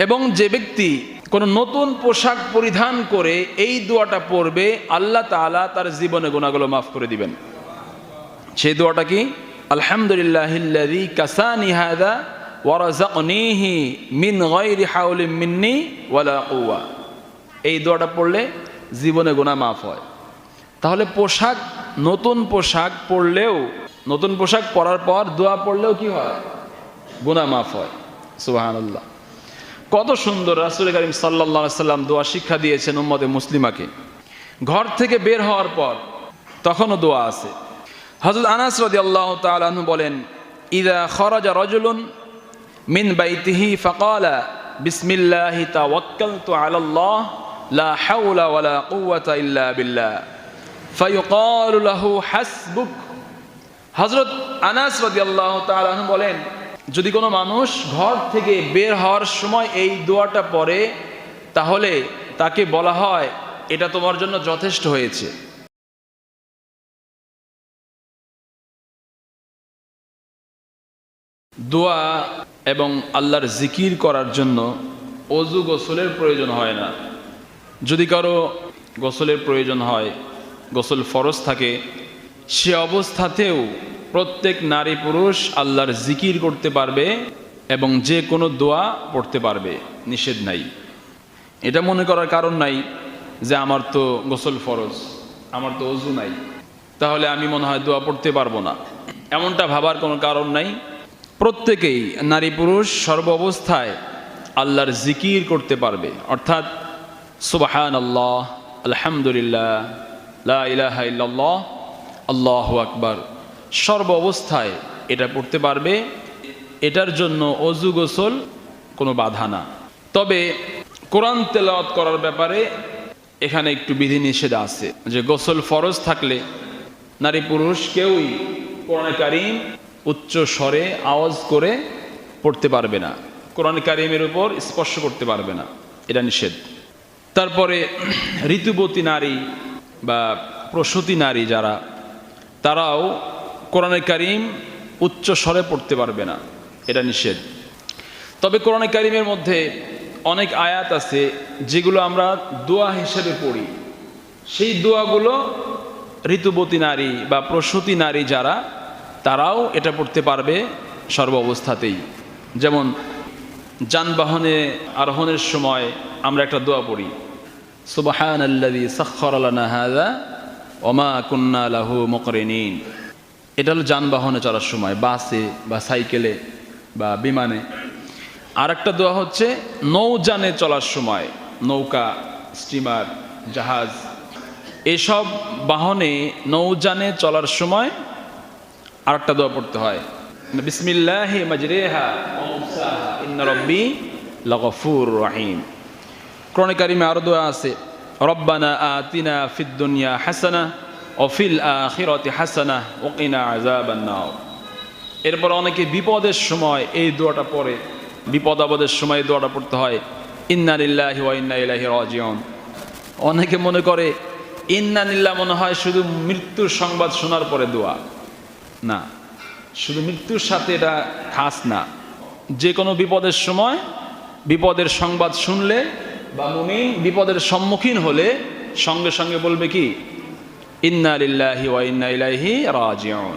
এবং যে ব্যক্তি কোনো নতুন পোশাক পরিধান করে এই দোয়াটা পড়বে, আল্লাহ তাআলা তার জীবনে গোনাগুলো মাফ করে দিবেন। সেই দোয়াটা কি? আলহামদুলিল্লাহ কাসানি হাদা ওয়ারাজাকনিহি মিন গায়রি হাউলিন মিন্নি ওয়ালা কুওয়া। এই দোয়াটা পড়লে জীবনে গুনাহ মাফ হয়। তাহলে পোশাক, নতুন পোশাক পরলেও নতুন পোশাক পরার পর দোয়া পড়লেও কি হয়? গুনাহ মাফ হয়। সুবহানাল্লাহ। কত সুন্দর রাসূল করিম আলাইহি সাল্লাম দোয়া শিক্ষা দিয়েছেন উম্মতে মুসলিমাকে। ঘর থেকে বের হওয়ার পর তখনও দোয়া আছে। হযরত আনাস রাদিয়াল্লাহু আল্লাহ আনহু বলেন, ইদা খরাজা রাজুলুন মিন বাইতিহি ফাকালা, বিসমিল্লাহি তাওয়াক্কালতু আলাল্লাহ, লা হাওলা ওয়ালা কুওয়াতা ইল্লা বিল্লাহ। ফায়ুকালু লাহু হাসবুক। হযরত আনাস রাদিয়াল্লাহু তাআলা বলেন যদি কোনো মানুষ ঘর থেকে বের হওয়ার সময় এই দোয়াটা পড়ে, তাহলে তাকে বলা হয়, এটা তোমার জন্য যথেষ্ট হয়েছে। দোয়া এবং আল্লাহর জিকির করার জন্য অজু গোসলের প্রয়োজন হয় না। যদি কারও গোসলের প্রয়োজন হয়, গোসল ফরজ থাকে, সে অবস্থাতেও প্রত্যেক নারী পুরুষ আল্লাহর জিকির করতে পারবে এবং যে কোনো দোয়া পড়তে পারবে, নিষেধ নাই। এটা মনে করার কারণ নাই যে আমার তো গোসল ফরজ, আমার তো অজু নাই, তাহলে আমি মনে হয় দোয়া পড়তে পারব না। এমনটা ভাবার কোনো কারণ নাই। প্রত্যেকেই নারী পুরুষ সর্ব অবস্থায় আল্লাহর জিকির করতে পারবে। অর্থাৎ সুবাহান আল্লাহ আলহামদুলিল্লাহ, লা ইলাহা ইল্লাল্লাহ, আল্লাহ আকবার। সর্ব অবস্থায় এটা পড়তে পারবে, এটার জন্য অজু গোসল কোনো বাধা না। তবে কোরআন তেলাওয়াত করার ব্যাপারে এখানে একটু বিধিনিষেধ আছে, যে গোসল ফরজ থাকলে নারী পুরুষ কেউই কোরআনে কারিম উচ্চ স্বরে আওয়াজ করে পড়তে পারবে না, কোরআন কারিমের উপর স্পর্শ করতে পারবে না, এটা নিষেধ। তারপরে ঋতুবতী নারী বা প্রসূতি নারী যারা, তারাও কোরআনে কারিম উচ্চ স্বরে পড়তে পারবে না। এটা নিষেধ। তবে কোরআনে কারিমের মধ্যে অনেক আয়াত আছে যেগুলো আমরা দোয়া হিসেবে পড়ি। সেই দোয়াগুলো ঋতুবতী নারী বা প্রসূতি নারী যারা, তারাও এটা পড়তে পারবে সর্ব অবস্থাতেই। যেমন, যানবাহনে আরোহণের সময় আমরা একটা দোয়া পড়ি। সুবাহান আল্লাদি সাক্ষর আলানা হাদা ওমা কুন্না লাহু মকরেনিন। এটা হলো যানবাহনে চলার সময়, বাসে বা সাইকেলে বা বিমানে। আর একটা দোয়া হচ্ছে নৌযানে চলার সময়, নৌকা, স্টিমার, জাহাজ, এসব বাহনে নৌযানে চলার সময় আর একটা দোয়া পড়তে হয়। বিসমিল্লাহ মাজরেহা রব্বি লগফুর রহিম। কোরআন কারিমে আরও দোয়া আছে, রব্বানা আতিনা ফিদ দুনিয়া হাসানা অফিল আখিরাতি হাসানা ওকিনা আযাবান নার। এরপর অনেকে বিপদের সময় এই দোয়াটা পড়ে। বিপদ আপদের সময় এই দোয়াটা পড়তে হয়, ইন্না লিল্লাহি ওয়া ইন্না ইলাইহি রাজিউন। অনেকে মনে করে ইন্নানিল্লাহ মনে হয় শুধু মৃত্যুর সংবাদ শোনার পরে দোয়া। না, শুধু মৃত্যুর সাথে এটা খাস না। যে কোনো বিপদের সময় বিপদের সংবাদ শুনলে বা মুমিন বিপদের সম্মুখীন হলে সঙ্গে সঙ্গে বলবে কি ইন্না লিল্লাহি ওয়া ইন্না ইলাইহি রাজিউন।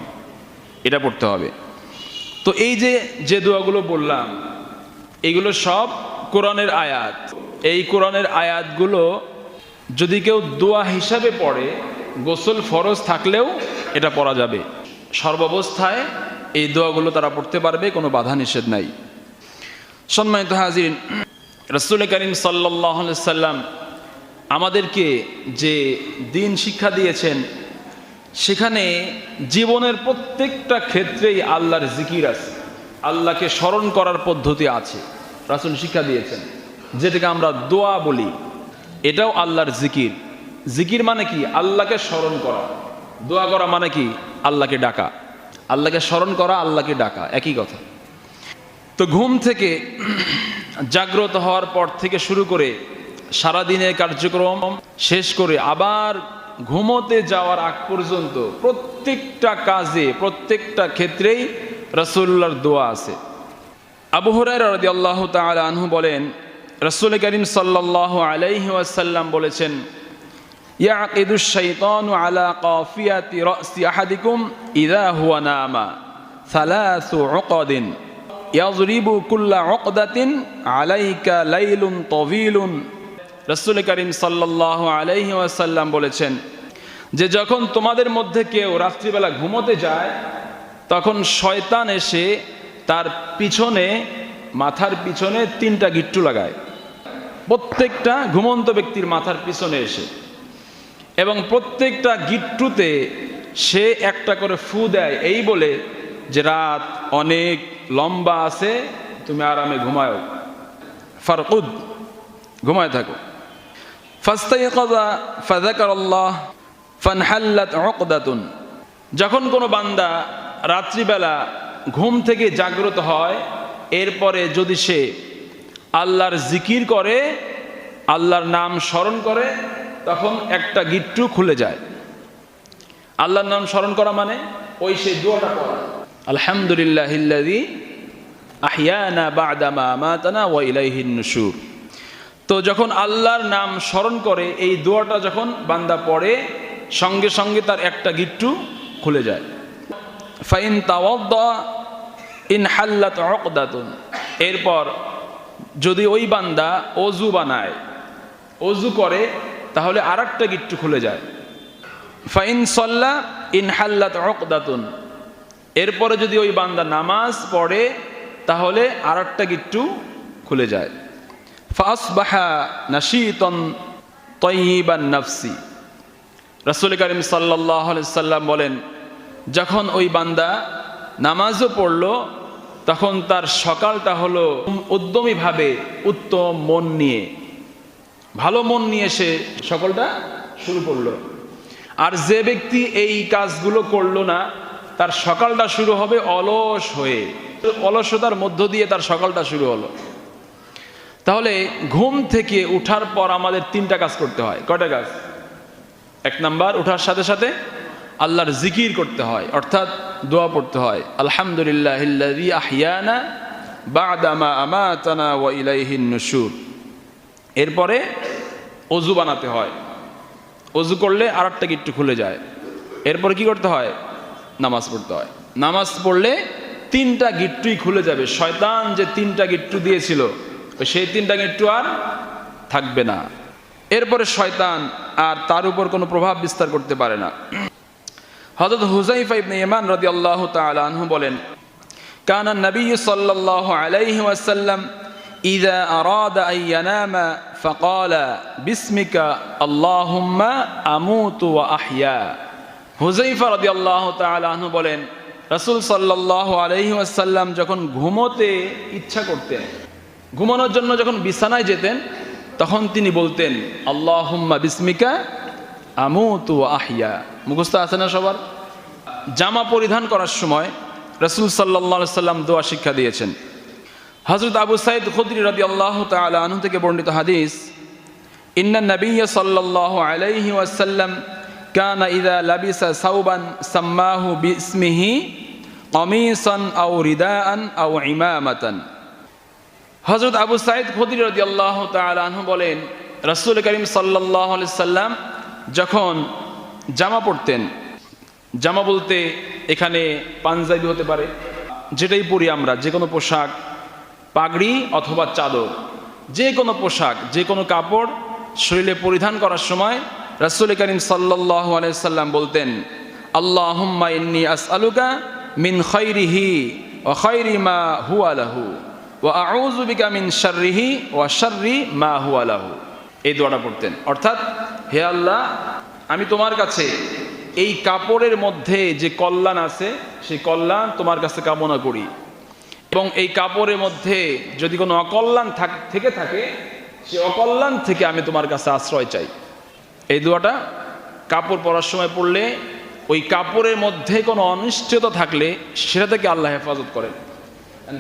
এটা পড়তে হবে। তো এই যে যে দোয়াগুলো বললাম, এগুলো সব কোরআনের আয়াত। এই কোরআনের আয়াতগুলো যদি কেউ দোয়া হিসাবে পড়ে, গোসল ফরজ থাকলেও এটা পড়া যাবে। সর্বাবস্থায় এই দোয়াগুলো তারা পড়তে পারবে, কোনো বাধা নিষেধ নাই। সম্মানিত হাজির রসুল করিম সাল্লাহ সাল্লাম আমাদেরকে যে দিন শিক্ষা দিয়েছেন, সেখানে জীবনের প্রত্যেকটা ক্ষেত্রেই আল্লাহর জিকির আছে, আল্লাহকে স্মরণ করার পদ্ধতি আছে, রাসুল শিক্ষা দিয়েছেন। যেটাকে আমরা দোয়া বলি, এটাও আল্লাহর জিকির। জিকির মানে কি? আল্লাহকে স্মরণ করা। দোয়া করা মানে কি? আল্লাহকে ডাকা। আল্লাহকে স্মরণ করা, আল্লাহকে ডাকা। একই কথা। তো ঘুম থেকে জাগ্রত হওয়ার পর থেকে শুরু করে সারাদিনের কার্যক্রম শেষ করে আবার ঘুমোতে যাওয়ার আগ পর্যন্ত প্রত্যেকটা কাজে, প্রত্যেকটা ক্ষেত্রেই রসুল্লার দোয়া আছে। আবু রাদিয়াল্লাহু তাআলা আনহু বলেন, রসুল করিম সাল্লাহ আলাইহি ওয়াসাল্লাম বলেছেন আলাইকা লাইলুন তভিলুন রসুল করিম সাল্লাহ আলাইহি ওয়াসাল্লাম বলেছেন, যে যখন তোমাদের মধ্যে কেউ রাত্রিবেলা ঘুমোতে যায়, তখন শয়তান এসে তার পিছনে, মাথার পিছনে তিনটা গিট্টু লাগায়। প্রত্যেকটা ঘুমন্ত ব্যক্তির মাথার পিছনে এসে। এবং প্রত্যেকটা গিট্টুতে সে একটা করে ফু দেয়, এই বলে যে রাত অনেক লম্বা আছে, তুমি আরামে ঘুমাও ফারকুদ, ঘুমায় থাকো। ফাস্তাইকাযা ফাযাকারাল্লাহ ফানহাল্লাত উকদাতুন। যখন কোনো বান্দা রাত্রিবেলা ঘুম থেকে জাগ্রত হয়, এরপরে যদি সে আল্লাহর জিকির করে, আল্লাহর নাম স্মরণ করে, তখন একটা গিট্টু খুলে যায়। আল্লাহর নাম স্মরণ করা মানে ওই সে দোয়াটা পড়া। আলহামদুলিল্লাহ আহিয়ানা বাদামা আমাতানা ওয়া ইলাইহিন নুশুর। তো যখন আল্লাহর নাম স্মরণ করে, এই দোয়াটা যখন বান্দা পড়ে, সঙ্গে সঙ্গে তার একটা গিট্টু খুলে যায়। ফাইন ইন হাল্লাত এরপর যদি ওই বান্দা অজু বানায় অজু করে, তাহলে আর একটা গিট্টু খুলে যায়। ফাইন সল্লা ইন হাল্লাত অকদাতুন এরপরে যদি ওই বান্দা নামাজ পড়ে, তাহলে আর একটা গিট্টু খুলে যায়। ফাসবাহা নাশিতন তৈবান নফসি। রসুল করিম সাল্লাম বলেন, যখন ওই বান্দা নামাজও পড়ল, তখন তার সকালটা হলো উদ্যমীভাবে উত্তম মন নিয়ে। ভালো মন নিয়ে সে সকলটা শুরু করল। আর যে ব্যক্তি এই কাজগুলো করল না, তার সকালটা শুরু হবে অলস হয়ে। অলসতার মধ্য দিয়ে তার সকালটা শুরু হলো। তাহলে ঘুম থেকে উঠার পর আমাদের তিনটা কাজ করতে হয়। কয়টা কাজ? এক নাম্বার, উঠার সাথে সাথে আল্লাহর জিকির করতে হয়, অর্থাৎ দোয়া পড়তে হয়। আলহামদুলিল্লাহ আহিয়ানা ওয়া এরপরে অজু বানাতে হয়। অজু করলে আর একটা গিট্টু খুলে যায়। এরপরে কি করতে হয়? নামাজ পড়তে হয়। নামাজ পড়লে তিনটা গিট্টুই খুলে যাবে। শয়তান যে তিনটা গিট্টু দিয়েছিল সেই তিনটা গিট্টু আর থাকবে না এরপরে শয়তান আর তার উপর কোনো প্রভাব বিস্তার করতে পারে না হজরত হুজাইফা ইবনে ইমান রদি আল্লাহ তালু বলেন কানা নবী সাল্লাল্লাহু আলাইহি ওয়াসাল্লাম إذا أراد أن ينام فقال باسمك اللهم أموت وأحيا হুজাইফা রদি আল্লাহ তালু বলেন রসুল সাল্লাহ আলহি ওয়াসাল্লাম যখন ঘুমোতে ইচ্ছা করতেন ঘুমানোর জন্য যখন বিছানায় যেতেন, তখন তিনি বলতেন, আল্লাহুম্মা বিস্মিকা আমুতু আহিয়া মুখস্থ আছে না সবার? জামা পরিধান করার সময় রসুল সাল্লা সাল্লাম দোয়া শিক্ষা দিয়েছেন। হজরত আবু সাইদ খুদ্রি রদি আল্লাহ তালা থেকে বর্ণিত হাদিস, ইন্না নবী সাল্লাহ আলাইহি ওয়াসাল্লাম কানা ইদা লাবিসা সাউবান সাম্মাহু বিসমিহি কমিসন আও রিদাআন আও ইমামাতান। হজরত আবু সাইদ রদি আল্লাহ তালু বলেন, রসুল করিম সাল্লাহ সাল্লাম যখন জামা পরতেন, জামা বলতে এখানে পাঞ্জাবি হতে পারে, যেটাই পরি আমরা যে কোনো পোশাক, পাগড়ি অথবা চাদর যে কোনো পোশাক যে কোনো কাপড় শরীরে পরিধান করার সময় রাসুল করিম সাল্লাহ আলাইসাল্লাম বলতেন আল্লাহ আস আলুকা মিন খৈরিহি ও খৈরি মা হু আলাহু ও আউজুবিকা মিন শার্রিহি ও শার্রি মা এই দোয়াটা পড়তেন। অর্থাৎ, হে আল্লাহ, আমি তোমার কাছে এই কাপড়ের মধ্যে যে কল্যাণ আছে, সেই কল্যাণ তোমার কাছে কামনা করি। এবং এই কাপড়ের মধ্যে যদি কোনো অকল্যাণ থেকে থাকে, সে অকল্যাণ থেকে আমি তোমার কাছে আশ্রয় চাই। এই দোয়াটা কাপড় পরার সময় পড়লে, ওই কাপড়ের মধ্যে কোনো অনিশ্চয়তা থাকলে সেটা থেকে আল্লাহ হেফাজত করেন।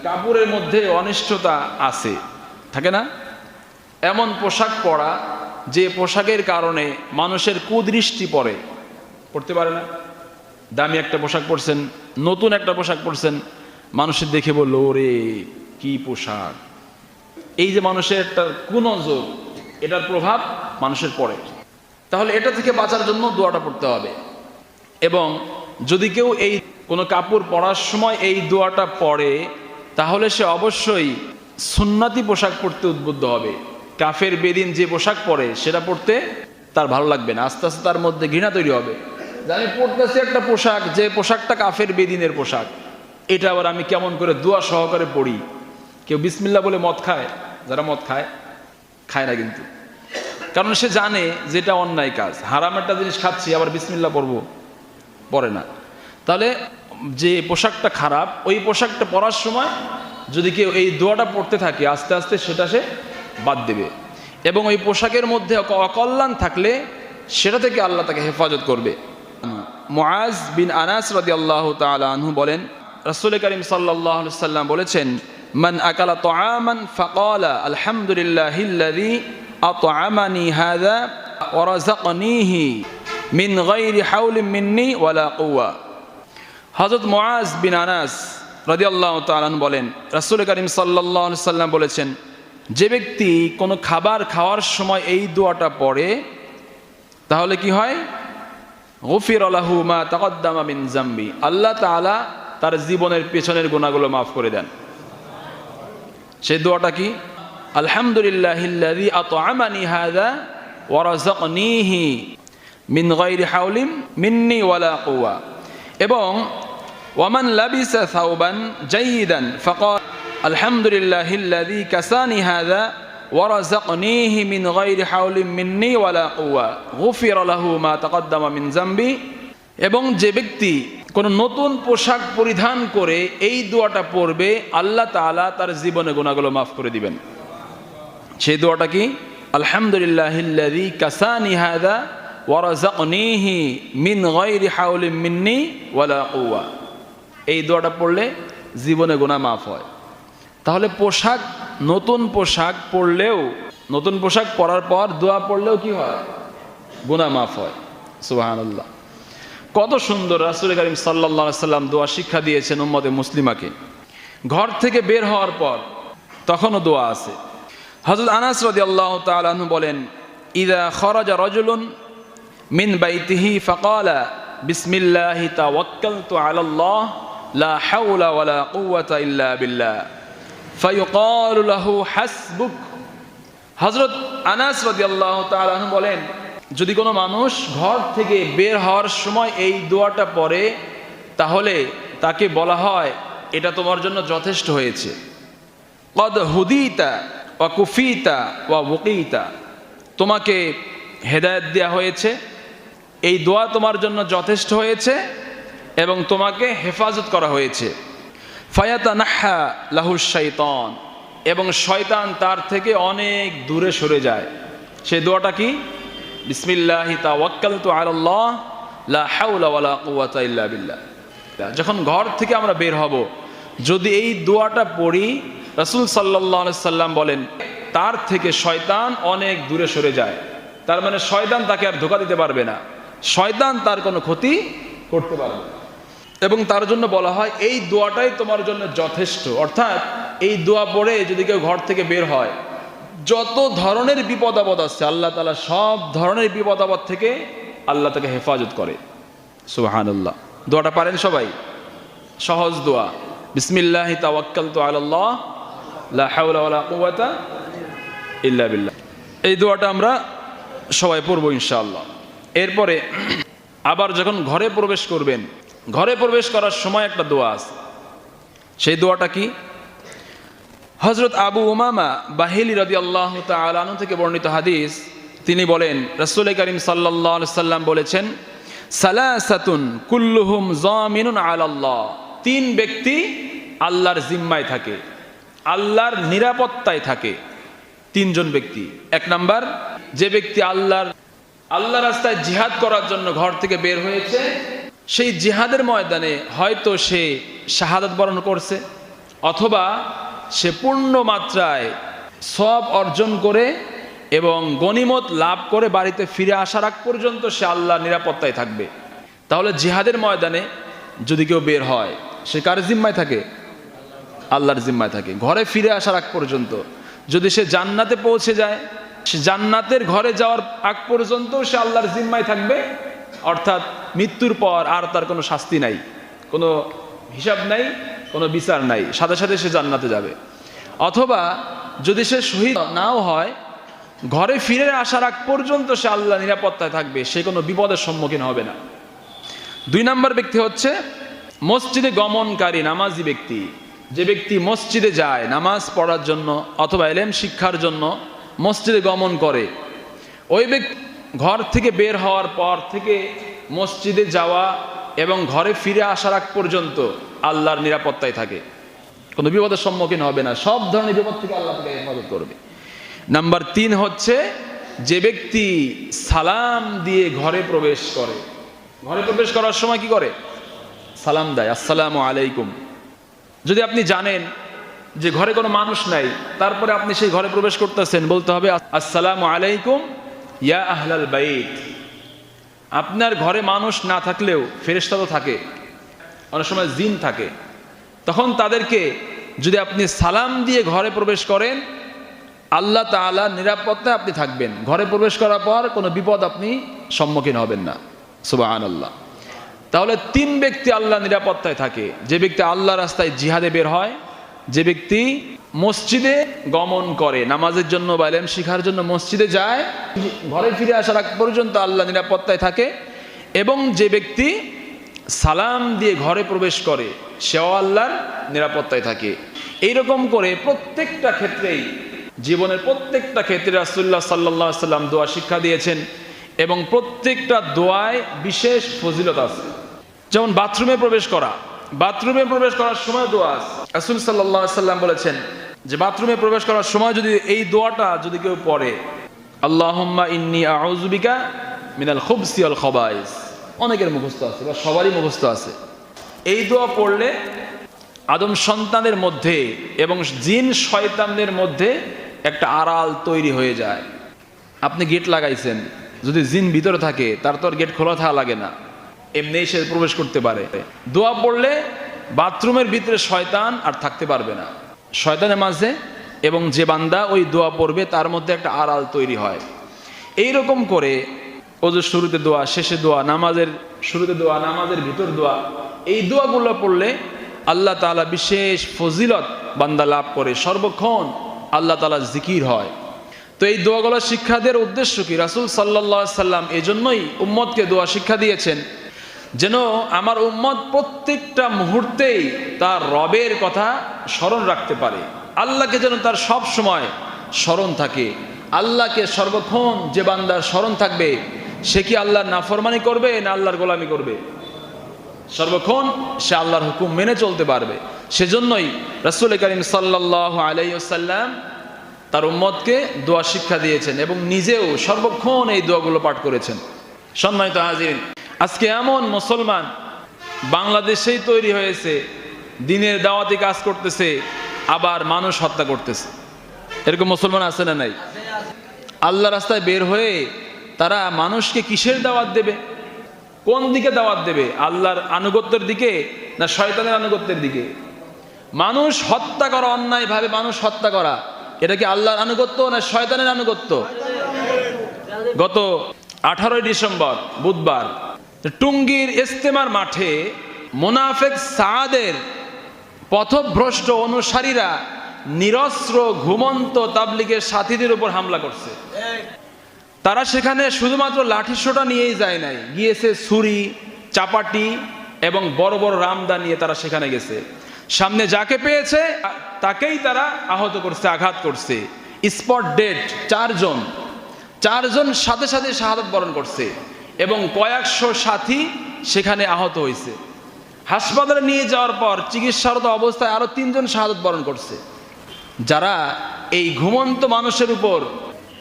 কাপড়ের মধ্যে অনিষ্টতা আছে, থাকে না? এমন পোশাক পরা যে পোশাকের কারণে মানুষের কুদৃষ্টি পড়ে। পড়তে পারে না? দামি একটা পোশাক পরছেন, নতুন একটা পোশাক পরছেন, মানুষের দেখে বলল, ওরে, কি পোশাক? এই যে মানুষের একটা কুনজর, এটার প্রভাব মানুষের পড়ে। তাহলে এটা থেকে বাঁচার জন্য দোয়াটা পড়তে হবে। এবং যদি কেউ এই কোনো কাপড় পরার সময় এই দোয়াটা পড়ে তাহলে সে অবশ্যই সুন্নাতি পোশাক পরতে উদ্বুদ্ধ হবে। কাফের বেদিন যে পোশাক পরে, সেটা পরতে তার ভালো লাগবে না। আস্তে আস্তে তার মধ্যে ঘৃণা তৈরি হবে। আমি পরতেছি একটা পোশাক, যে পোশাকটা কাফের বেদিনের পোশাক, এটা আবার আমি কেমন করে দোয়া সহকারে পড়ি? কেউ বিসমিল্লা বলে মদ খায়? যারা মদ খায় খায় না কিন্তু। কারণ সে জানে যে এটা অন্যায় কাজ। হারাম একটা জিনিস খাচ্ছি, আবার বিসমিল্লা পরবো, পরে না। তাহলে যে পোশাকটা খারাপ, ওই পোশাকটা পরার সময় যদি কেউ এই দোয়াটা পড়তে থাকে, আস্তে আস্তে সেটা সে বাদ দেবে। এবং ওই পোশাকের মধ্যে অকল্যাণ থাকলে সেটা থেকে আল্লাহ তাকে হেফাজত করবে। মোয়াজ বিন আনাস রাদি আল্লাহ আনহু বলেন, রসুল করিম সাল্লাহ সাল্লাম বলেছেন, মান আকালা তোয়ামান ফকালা আলহামদুলিল্লাহিল্লাদি আতআমানি হাদা ওয়ারাযাকনিহি মিন গায়রি হাউলিন মিন্নি ওয়ালা কুওয়া। হযরত মুআজ বিন আনাস রাদিয়াল্লাহু তাআলা আনহু বলেন, রাসূল করিম আলাইহি সাল্লাম বলেছেন, যে ব্যক্তি কোনো খাবার খাওয়ার সময় এই দোয়াটা পড়ে, তাহলে কি হয়? গফির আলাহু মা তাকদ্দামা মিন জাম্বি। আল্লাহ তাআলা তার জীবনের পেছনের গুণাগুলো মাফ করে দেন। সেই দোয়াটা কি? আলহামদুলিল্লাহিল্লাযী আতআমানি হাযা ওয়া রাযাকনিহি মিন গায়রি হাওলিম মিন্নি ওয়ালা এবং ওয়ামান লাবিসা থাওবান জাইদান ফাকাল আলহামদুলিল্লাহিল্লাযী কাসানি হাযা ওয়া রাযাকনিহি মিন গায়রি হাওলিম মিন্নি ওয়ালা কুওয়া গুফির লাহু মা তাকদ্দামা মিন জামবি এবং যে ব্যক্তি কোনো নতুন পোশাক পরিধান করে এই দোয়াটা পড়বে, আল্লাহ তাআলা তার জীবনে গুণাগুলো মাফ করে দিবেন। সেই দোয়াটা কি? আলহামদুলিল্লাহিল্লাযী কাসানি হাযা ওয়া রাযাকনিহি মিন গায়রি হাওলিন মিন্নি ওয়ালা কুওয়া। এই দোয়াটা পড়লে জীবনে গুনাহ মাফ হয়। তাহলে পোশাক, নতুন পোশাক পরলেও নতুন পোশাক পরার পর দোয়া পড়লেও কি হয়? গুনাহ মাফ হয়। সুবহানাল্লাহ। কত সুন্দর রাসূল করিম আলাইহি সাল্লাম দোয়া শিক্ষা দিয়েছেন উম্মতে মুসলিমাকে। ঘর থেকে বের হওয়ার পর তখনও দোয়া আছে। হযরত আনাস রাদিয়াল্লাহু আল্লাহ আনহু বলেন, ইদা খরাজা রাজুলুন মিন বাইতিহি ফাকালা বিসমিল্লাহি তাওয়াক্কালতু আলাল্লাহ লা হাওলা ওয়ালা কুওয়াতা ইল্লা বিল্লাহ। ফায়ুকালু লাহু হাসবুক। হযরত আনাস রাদিয়াল্লাহু তাআলা বলেন, যদি কোনো মানুষ ঘর থেকে বের হওয়ার সময় এই দোয়াটা পড়ে, তাহলে তাকে বলা হয়, এটা তোমার জন্য যথেষ্ট হয়েছে। কদ হুদিতা ওয়া কুফিতা ওয়া বুকিতা তোমাকে হেদায়েত দেওয়া হয়েছে। এই দোয়া তোমার জন্য যথেষ্ট হয়েছে। এবং তোমাকে হেফাজত করা হয়েছে। ফায়াতা নাহা লাহু শৈতন এবং শয়তান তার থেকে অনেক দূরে সরে যায়। সেই দোয়াটা কি? বিসমিল্লাহি তাওয়াক্কালতু আলাল্লাহ, লা হাওলা ওয়ালা কুওয়াতা ইল্লা বিল্লাহ। যখন ঘর থেকে আমরা বের হব, যদি এই দোয়াটা পড়ি, রাসূল সাল্লাল্লাহু সাল্লাম বলেন, তার থেকে শয়তান অনেক দূরে সরে যায়। তার মানে শয়তান তাকে আর ধোকা দিতে পারবে না। শয়তান তার কোনো ক্ষতি করতে পারবে না। এবং তার জন্য বলা হয়, এই দোয়াটাই তোমার জন্য যথেষ্ট। অর্থাৎ, এই দোয়া পড়ে যদি কেউ ঘর থেকে বের হয়, যত ধরনের বিপদ আপদ আছে, আল্লাহ তালা সব ধরনের বিপদ আপদ থেকে আল্লাহ তাকে হেফাজত করে। সুহান আল্লাহ দোয়াটা পারেন সবাই? সহজ দোয়া। বিসমিল্লাহ তাওয়াক্কাল তো আল্লাহ বিল্লাহ। এই দোয়াটা আমরা সবাই পড়ব ইনশাআল্লাহ। এরপরে, আবার যখন ঘরে প্রবেশ করবেন ঘরে প্রবেশ করার সময় একটা দোয়া আছে। সেই দোয়াটা কি? হজরত আবু উমামা বাহিলি রদি আল্লাহ তালু থেকে বর্ণিত হাদিস। তিনি বলেন, রসুল করিম সাল্লাহ সাল্লাম বলেছেন, সালাসাতুন কুল্লুহুম জামিনুন আলাল্লাহ। তিন ব্যক্তি আল্লাহর জিম্মায় থাকে, আল্লাহর নিরাপত্তায় থাকে তিনজন ব্যক্তি। এক নাম্বার, যে ব্যক্তি আল্লাহর আল্লাহ রাস্তায় জিহাদ করার জন্য ঘর থেকে বের হয়েছে সেই জিহাদের ময়দানে হয়তো সে শাহাদত বরণ করছে, অথবা সে পূর্ণ মাত্রায় সব অর্জন করে এবং গনিমত লাভ করে বাড়িতে ফিরে আসার আগ পর্যন্ত সে আল্লাহ নিরাপত্তায় থাকবে। তাহলে জিহাদের ময়দানে যদি কেউ বের হয়, সে কার জিম্মায় থাকে? আল্লাহর জিম্মায় থাকে। ঘরে ফিরে আসার আগ পর্যন্ত। যদি সে জান্নাতে পৌঁছে যায়, সে জান্নাতের ঘরে যাওয়ার আগ পর্যন্ত সে আল্লাহর জিম্মায় থাকবে। অর্থাৎ মৃত্যুর পর আর তার কোনো শাস্তি নাই, কোনো হিসাব নাই, কোনো বিচার নাই, সাথে সাথে সে জান্নাতে যাবে। অথবা যদি সে শহীদ নাও হয়, ঘরে ফিরে আসার আগ পর্যন্ত সে আল্লাহ নিরাপত্তায় থাকবে, সে কোনো বিপদের সম্মুখীন হবে না। দুই নম্বর ব্যক্তি হচ্ছে মসজিদে গমনকারী নামাজি ব্যক্তি। যে ব্যক্তি মসজিদে যায় নামাজ পড়ার জন্য অথবা এলেম শিক্ষার জন্য মসজিদে গমন করে, ওই ব্যক্তি ঘর থেকে বের হওয়ার পর থেকে মসজিদে যাওয়া এবং ঘরে ফিরে আসার আগ পর্যন্ত আল্লাহর নিরাপত্তায় থাকে। কোনো বিপদের সম্মুখীন হবে না। সব ধরনের বিপদ থেকে আল্লাহ তাকে হেফাজত করবে। নাম্বার তিন হচ্ছে, যে ব্যক্তি সালাম দিয়ে ঘরে প্রবেশ করে, ঘরে প্রবেশ করার সময় কি করে? সালাম দেয়, আসসালামু আলাইকুম। যদি আপনি জানেন যে ঘরে কোনো মানুষ নাই, তারপরে আপনি সেই ঘরে প্রবেশ করতেছেন, বলতে হবে, আসসালামু আলাইকুম। ইয়া আহলাল বাইত, আপনার ঘরে মানুষ না থাকলেও ফেরেশতা তো থাকে, অনেক সময় জিন থাকে। তখন তাদেরকে যদি আপনি সালাম দিয়ে ঘরে প্রবেশ করেন, আল্লাহ তাআলা নিরাপত্তায় আপনি থাকবেন। ঘরে প্রবেশ করার পর কোনো বিপদ আপনি সম্মুখীন হবেন না। সুবাহান আল্লাহ তাহলে তিন ব্যক্তি আল্লাহ নিরাপত্তায় থাকে। যে ব্যক্তি আল্লাহ রাস্তায় জিহাদে বের হয়, যে ব্যক্তি মসজিদে গমন করে, নামাজের জন্য বা এলেম শিখার জন্য মসজিদে যায়, ঘরে ফিরে আসার আগ পর্যন্ত আল্লাহ নিরাপত্তায় থাকে এবং যে ব্যক্তি সালাম দিয়ে ঘরে প্রবেশ করে, সেও আল্লাহর নিরাপত্তায় থাকে। এইরকম করে প্রত্যেকটা ক্ষেত্রেই, জীবনের প্রত্যেকটা ক্ষেত্রে রাসুল্লাহ সাল্লাহ সাল্লাম দোয়া শিক্ষা দিয়েছেন এবং প্রত্যেকটা দোয়ায় বিশেষ ফজিলত আছে। যেমন বাথরুমে প্রবেশ করা বাথরুমে প্রবেশ করার সময় দোয়া আছে। সাল্লাহ সাল্লাম বলেছেন যে বাথরুমে প্রবেশ করার সময় যদি এই দোয়াটা যদি কেউ পড়ে, আল্লাহম্মা ইন্নি আউজুবিকা মিনাল খুবসি আল খবাইস। অনেকের মুখস্থ আছে বা সবারই মুখস্থ আছে। এই দোয়া পড়লে আদম সন্তানের মধ্যে এবং জিন শয়তানদের মধ্যে একটা আড়াল তৈরি হয়ে যায়। আপনি গেট লাগাইছেন, যদি জিন ভিতরে থাকে, তার তো আর গেট খোলা থাকা লাগে না। এমনি সে প্রবেশ করতে পারে। দোয়া পড়লে বাথরুমের ভিতরে শয়তান আর থাকতে পারবে না। শয়তানের মাঝে এবং যে বান্দা ওই দোয়া পড়বে, তার মধ্যে একটা আড়াল তৈরি হয়। এই রকম করে ওজুর শুরুতে দোয়া, শেষে দোয়া, নামাজের শুরুতে দোয়া, নামাজের ভিতর দোয়া, এই দোয়াগুলো পড়লে আল্লাহ তালা বিশেষ ফজিলত বান্দা লাভ করে। সর্বক্ষণ আল্লাহ তালা জিকির হয়। তো এই দোয়াগুলো শিক্ষা দেওয়ার উদ্দেশ্য কি? রাসুল সাল্লাহ সাল্লাম এজন্যই উম্মতকে দোয়া শিক্ষা দিয়েছেন। যেন আমার উম্মত প্রত্যেকটা মুহূর্তেই তার রবের কথা স্মরণ রাখতে পারে। আল্লাহকে যেন তার সব সময় স্মরণ থাকে। আল্লাহকে সর্বক্ষণ যে বান্দার স্মরণ থাকবে, সে কি আল্লাহর নাফরমানি করবে না আল্লাহর গোলামি করবে? সর্বক্ষণ সে আল্লাহর হুকুম মেনে চলতে পারবে। সেজন্যই রসুল করিম সাল্লাহ আলাইসাল্লাম তার উম্মতকে দোয়া শিক্ষা দিয়েছেন এবং নিজেও সর্বক্ষণ এই দোয়াগুলো পাঠ করেছেন। সম্মানিত হাজির আজকে এমন মুসলমান বাংলাদেশেই তৈরি হয়েছে, দিনের দাওয়াতি কাজ করতেছে, আবার মানুষ হত্যা করতেছে। এরকম মুসলমান আছে না নাই? আল্লাহ রাস্তায় বের হয়ে তারা মানুষকে কিসের দাওয়াত দেবে? কোন দিকে দাওয়াত দেবে? আল্লাহর আনুগত্যের দিকে না শয়তানের আনুগত্যের দিকে? মানুষ হত্যা করা, অন্যায়ভাবে মানুষ হত্যা করা, এটা কি আল্লাহর আনুগত্য না শয়তানের আনুগত্য? গত আঠারোই ডিসেম্বর, বুধবার টুঙ্গির ইস্তেমার মাঠে মোনাফেক সাদের পথভ্রষ্ট অনুসারীরা নিরস্ত্র, ঘুমন্ত তাবলিগের সাথীদের উপর হামলা করছে। তারা সেখানে শুধুমাত্র লাঠিসোটা নিয়েই যায় নাই, গিয়েছে ছুরি, চাপাটি এবং বড় বড় রামদা নিয়ে তারা সেখানে গেছে। সামনে যাকে পেয়েছে, তাকেই তারা আহত করছে, আঘাত করছে। স্পট ডেট, চারজন। চারজন সাথে সাথে শাহাদত বরণ করছে। এবং কয়েকশো সাথী সেখানে আহত হয়েছে। হাসপাতালে নিয়ে যাওয়ার পর চিকিৎসারত অবস্থায় আরও তিনজন শাহাদত বরণ করছে। যারা এই ঘুমন্ত মানুষের উপর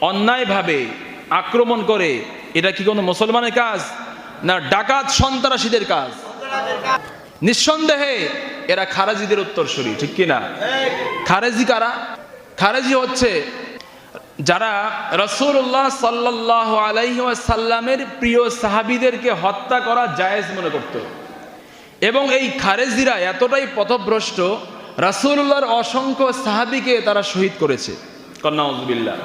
অন্যায়ভাবে আক্রমণ করে এটা কি কোনো মুসলমানের কাজ না ডাকাত সন্ত্রাসীদের কাজ? নিঃসন্দেহে এরা খারাজিদের উত্তরসূরি ঠিক কিনা? খারেজি কারা? খারেজি হচ্ছে যারা রসুল্লাহ সাল্লাহ আলাইসাল্লামের প্রিয় সাহাবিদেরকে হত্যা করা জায়েজ মনে করত। এবং এই খারেজিরা এতটাই পথভ্রষ্ট রাসুল্লাহর অসংখ্য সাহাবিকে তারা শহীদ করেছে। কন্নাউজবিল্লা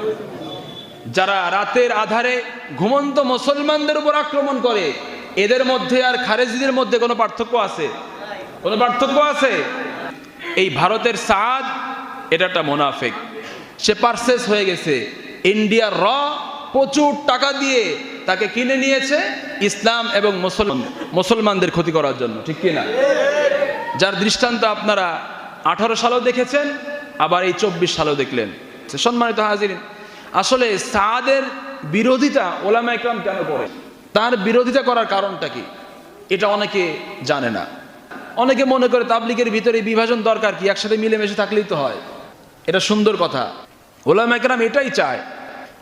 যারা রাতের আধারে ঘুমন্ত মুসলমানদের উপর আক্রমণ করে, এদের মধ্যে আর খারেজিদের মধ্যে কোনো পার্থক্য আছে? কোনো পার্থক্য আছে? এই ভারতের সাদ, এটা একটা মোনাফেক। সে পারসেস হয়ে গেছে। ইন্ডিয়ার র প্রচুর টাকা দিয়ে তাকে কিনে নিয়েছে ইসলাম এবং মুসলমান, মুসলমানদের ক্ষতি করার জন্য, ঠিক কিনা? যার দৃষ্টান্ত আপনারা আঠারো সালেও দেখেছেন, আবার এই চব্বিশ সালেও দেখলেন। সম্মানিত হাজির আসলে সাদের বিরোধিতা ওলামা একরাম কেন করে? তার বিরোধিতা করার কারণটা কি? এটা অনেকে জানে না। অনেকে মনে করে তাবলিগের ভিতরে বিভাজন দরকার কি? একসাথে মিলেমিশে থাকলেই তো হয়। এটা সুন্দর কথা। ওলামা একরাম এটাই চায়।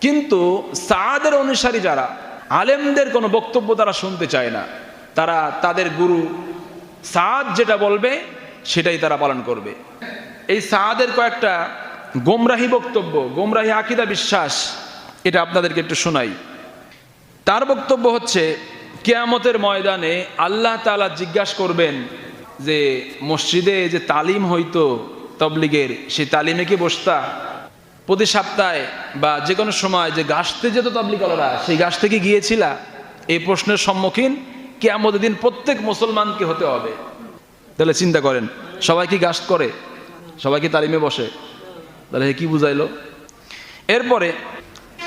কিন্তু সাদের অনুসারী যারা, আলেমদের কোনো বক্তব্য তারা শুনতে চায় না। তারা তাদের গুরু সাদ যেটা বলবে, সেটাই তারা পালন করবে। এই সাদের কয়েকটা গোমরাহী বক্তব্য, গোমরাহি আকিদা বিশ্বাস, এটা আপনাদেরকে একটু শোনাই। তার বক্তব্য হচ্ছে, কেয়ামতের ময়দানে আল্লাহ তাআলা জিজ্ঞাসা করবেন যে, মসজিদে যে তালিম হইতো তবলিগের, সেই তালিমে কি বসতা? প্রতি সপ্তাহে বা যে কোনো সময় যে গাছতে যেত তবলিগলরা সেই গাছ থেকে গিয়েছিলা, এই প্রশ্নের সম্মুখীন কেয়ামতের দিন প্রত্যেক মুসলমানকে হতে হবে। তাহলে চিন্তা করেন, সবাই কি গাছ করে? সবাই কি তালিমে বসে? তাহলে কি বুঝাইলো? এরপরে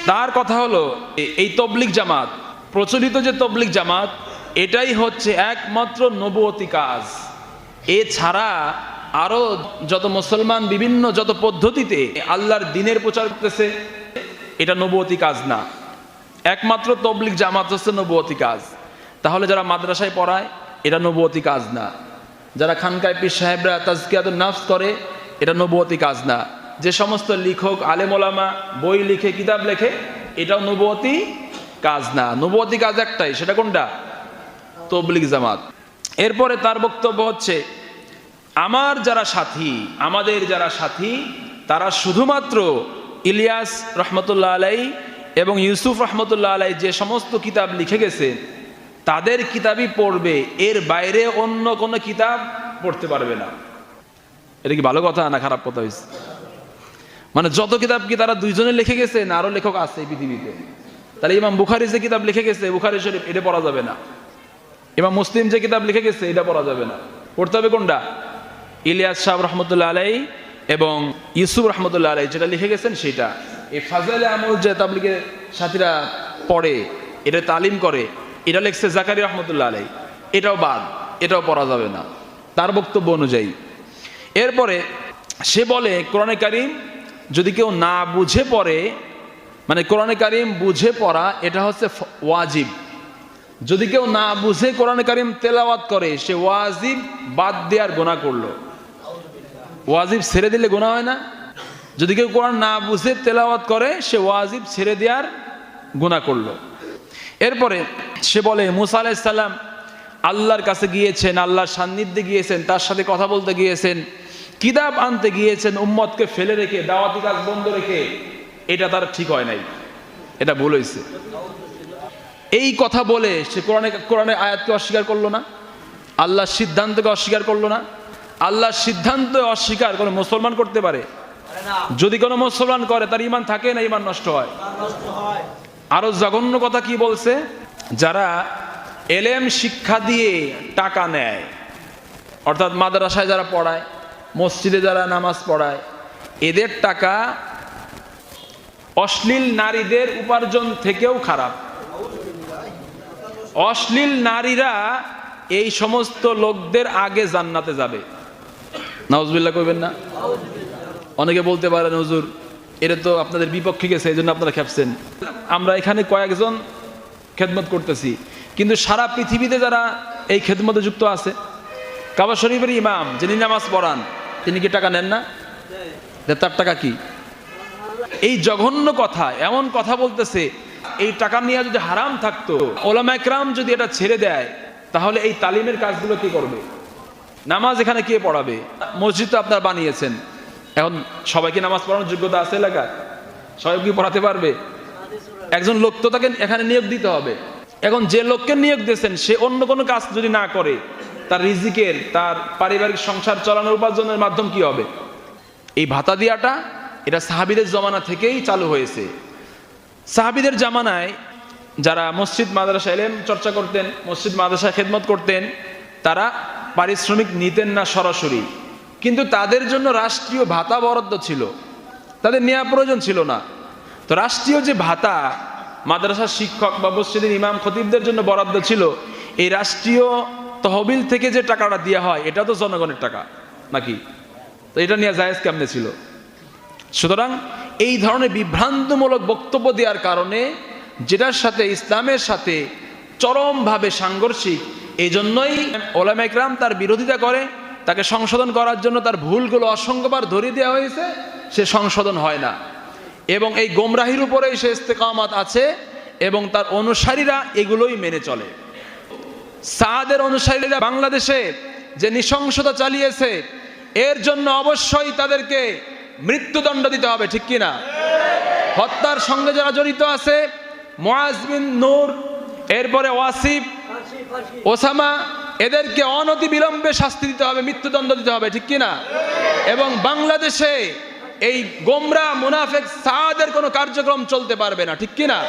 তার কথা হলো এই তবলিক জামাত, প্রচলিত যে তবলিক জামাত, এটাই হচ্ছে একমাত্র নবতী কাজ। এছাড়া আরও যত মুসলমান বিভিন্ন যত পদ্ধতিতে আল্লাহর দিনের প্রচার করতেছে, এটা নবতী কাজ না। একমাত্র তবলিক জামাত হচ্ছে নবতী কাজ। তাহলে যারা মাদ্রাসায় পড়ায়, এটা নবতী কাজ না। যারা খানকায় পীর সাহেবরা তাজকিয়াতুন নাফস করে, এটা নবতী কাজ না। যে সমস্ত লেখক আলেমোলামা বই লিখে, কিতাব লেখে, এটাও নবতী কাজ না। নবতী কাজ একটাই, সেটা কোনটা? তবলিক জামাত। এরপরে তার বক্তব্য হচ্ছে আমার যারা সাথী, আমাদের যারা সাথী, তারা শুধুমাত্র ইলিয়াস রহমতুল্লাহ আলাই এবং ইউসুফ রহমতুল্লাহ আলাই যে সমস্ত কিতাব লিখে গেছে, তাদের কিতাবই পড়বে, এর বাইরে অন্য কোনো কিতাব পড়তে পারবে না। এটা কি ভালো কথা না খারাপ কথা হয়েছে মানে যত কিতাব কি তারা দুইজনে লিখে গেছে না আরও লেখক আছে পৃথিবীতে? তাহলে ইমাম বুখারি যে কিতাব লিখে গেছে, বুখারি শরীফ এটা পড়া যাবে না। ইমাম মুসলিম যে কিতাব লিখে গেছে, এটা পড়া যাবে না। পড়তে হবে কোনটা? ইলিয়াস সাহ রহমতুল্লাহ আলাই এবং ইউসুফ রহমতুল্লাহ আলাই যেটা লিখে গেছেন সেটা এই ফাজাইলে আমল যে তাবলিগের সাথীরা পড়ে, এটা তালিম করে, এটা লিখছে জাকারি রহমতুল্লাহ আলাই। এটাও বাদ, এটাও পড়া যাবে না। তার বক্তব্য অনুযায়ী। এরপরে সে বলে, কোরআনে কারিম যদি কেউ না বুঝে পড়ে মানে কোরআনে কারিম বুঝে পড়া, এটা হচ্ছে ওয়াজিব। যদি কেউ না বুঝে কোরআন কারিম তেলাওয়াত করে, সে ওয়াজিব বাদ দেওয়ার গোনা করল। ওয়াজিব ছেড়ে দিলে গোনা হয় না? যদি কেউ কোরআন না বুঝে তেলাওয়াত করে, সে ওয়াজিব ছেড়ে দেওয়ার গোনা করল। এরপরে সে বলে, মুসা আলাইসাল্লাম আল্লাহর কাছে গিয়েছেন, আল্লাহর সান্নিধ্যে গিয়েছেন, তার সাথে কথা বলতে গিয়েছেন, কিতাব আনতে গিয়েছেন, উম্মতকে ফেলে রেখে, দাওয়াতি কাজ বন্ধ রেখে, এটা তার ঠিক হয় নাই। এটা ভুল হয়েছে এই কথা বলে সে কোরআনে, কোরআনের আয়াতকে অস্বীকার করল না, আল্লাহর সিদ্ধান্তকে অস্বীকার করল না আল্লাহর সিদ্ধান্ত অস্বীকার কোনো মুসলমান করতে পারে। যদি কোনো মুসলমান করে, তার ইমান থাকে না ইমান নষ্ট হয়? আরও জঘন্য কথা কি বলছে? যারা এলেম শিক্ষা দিয়ে টাকা নেয়, অর্থাৎ মাদ্রাসায় যারা পড়ায়, মসজিদে যারা নামাজ পড়ায়, এদের টাকা অশ্লীল নারীদের উপার্জন থেকেও খারাপ। অশ্লীল নারীরা এই সমস্ত লোকদের আগে জান্নাতে যাবে। নাউজবিল্লাহ কইবেন না? অনেকে বলতে পারেন, হুজুর, এটা তো আপনাদের বিপক্ষে গেছে, এই জন্য আপনারা খেপছেন। আমরা এখানে কয়েকজন খেদমত করতেছি, কিন্তু সারা পৃথিবীতে যারা এই খেদমতে যুক্ত আছে, কাবা শরীফের ইমাম যিনি নামাজ পড়ান, তিনি কি টাকা নেন না? তার টাকা কি? এই জঘন্য কথা, এমন কথা বলতেছে, এই টাকা নিয়ে যদি হারাম থাকতো ওলামা একরাম যদি এটা ছেড়ে দেয়, তাহলে এই তালিমের কাজগুলো কি করবে? নামাজ এখানে কে পড়াবে? মসজিদ তো আপনার বানিয়েছেন। এখন সবাইকে নামাজ পড়ানোর যোগ্যতা আছে এলাকায় সবাই কি পড়াতে পারবে? একজন লোক তো তাকে এখানে নিয়োগ দিতে হবে। এখন যে লোককে নিয়োগ দিয়েছেন, সে অন্য কোনো কাজ যদি না করে, তার রিজিকের, তার পারিবারিক সংসার চালানোর উপার্জনের মাধ্যম কি হবে? এই ভাতা দিয়াটা এটা সাহাবিদের জমানা থেকেই চালু হয়েছে। সাহাবিদের জামানায় যারা মসজিদ, মাদ্রাসা এলেন, চর্চা করতেন, মসজিদ মাদ্রাসা খেদমত করতেন, তারা পারিশ্রমিক নিতেন না সরাসরি। কিন্তু তাদের জন্য রাষ্ট্রীয় ভাতা বরাদ্দ ছিল। তাদের নেওয়া প্রয়োজন ছিল না। তো রাষ্ট্রীয় যে ভাতা মাদ্রাসার শিক্ষক বা মসজিদের ইমাম খতিবদের জন্য বরাদ্দ ছিল, এই রাষ্ট্রীয় তহবিল থেকে যে টাকাটা দেওয়া হয়, এটা তো জনগণের টাকা, নাকি? তো এটা নিয়ে জায়েজ কেমনে ছিল? সুতরাং এই ধরনের বিভ্রান্তমূলক বক্তব্য দেওয়ার কারণে যেটার সাথে ইসলামের সাথে চরমভাবে সাংঘর্ষিক এই জন্যই ওলামা তার বিরোধিতা করে, তাকে সংশোধন করার জন্য তার ভুলগুলো অসংখ্যবার ধরিয়ে দেওয়া হয়েছে, সে সংশোধন হয় না। এবং এই গোমরাহির উপরেই সে ইস্তেকামাত আছে এবং তার অনুসারীরা এগুলোই মেনে চলে। সাদের অনুসারীরা বাংলাদেশে যে নৃশংসতা চালিয়েছে, এর জন্য অবশ্যই তাদেরকে মৃত্যুদণ্ড দিতে হবে, ঠিক কিনা হত্যার সঙ্গে যারা জড়িত আছে, মোয়াজ বিন নূর, এরপরে ওয়াসিফ ওসামা, এদেরকে অনতি বিলম্বে শাস্তি দিতে হবে, মৃত্যুদণ্ড দিতে হবে, ঠিক কিনা? এবং বাংলাদেশে এই গোমরা, মুনাফেক, সাদের কোনো কার্যক্রম চলতে পারবে না, ঠিক কিনা?